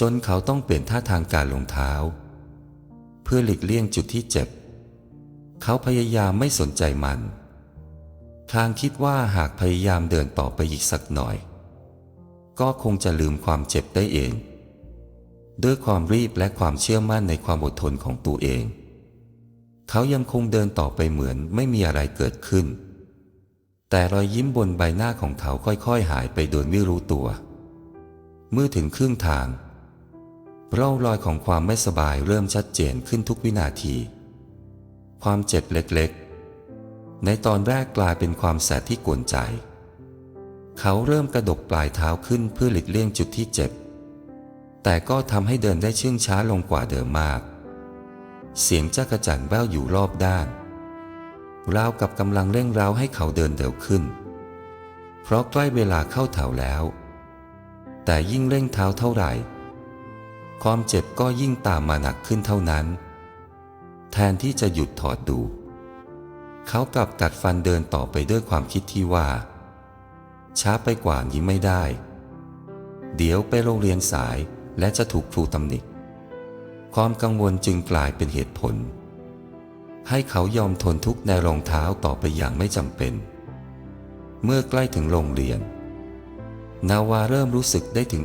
จนเขาต้องเปลี่ยนท่าทางการลงเท้า เพื่อหลีกเลี่ยงจุดที่เจ็บ เขาพยายามไม่สนใจมันพลางคิดว่าหากพยายามเดินต่อไปอีกสักหน่อย ก็คงจะลืมความเจ็บได้เอง ด้วยความรีบและความเชื่อมั่นในความอดทนของตัวเอง เขายังคงเดินต่อไปเหมือนไม่มีอะไรเกิดขึ้น แต่รอยยิ้มบนใบหน้าของเขาค่อยๆหายไปโดยไม่รู้ตัว เมื่อถึงครึ่งทาง ร่องรอยของความไม่สบายเริ่มชัดเจนขึ้นทุกวินาที ความเจ็บเล็กๆ ในตอนแรกกลายเป็นความแสบที่กวนใจ เขาเริ่มกระดกปลายเท้าขึ้นเพื่อหลีกเลี่ยงจุดที่เจ็บ แต่ก็ทำให้เดินได้ชื่นช้าลงกว่าเดิมมาก เสียงจักระจั่นแว่วอยู่รอบด้านราวกับกำลังเร่งเร้าให้เขาเดินเร็วขึ้น เพราะใกล้เวลาเข้าแถวแล้ว แต่ยิ่งเร่งเท้าเท่าไหร่ ความเจ็บก็ยิ่งตามมาหนักขึ้นเท่านั้น แทนที่จะหยุดถอดดู เขากลับกัดฟันเดินต่อไปด้วยความคิดที่ว่า ช้าไปกว่านี้ไม่ได้ เดี๋ยวไปโรงเรียนสายและจะถูกครูตำหนิความกังวลจึงกลายเป็นเหตุผล ให้เขายอมทนทุกข์ในรองเท้าต่อไปอย่างไม่จำเป็น เมื่อใกล้ถึงโรงเรียน นาวาเริ่มรู้สึกได้ถึง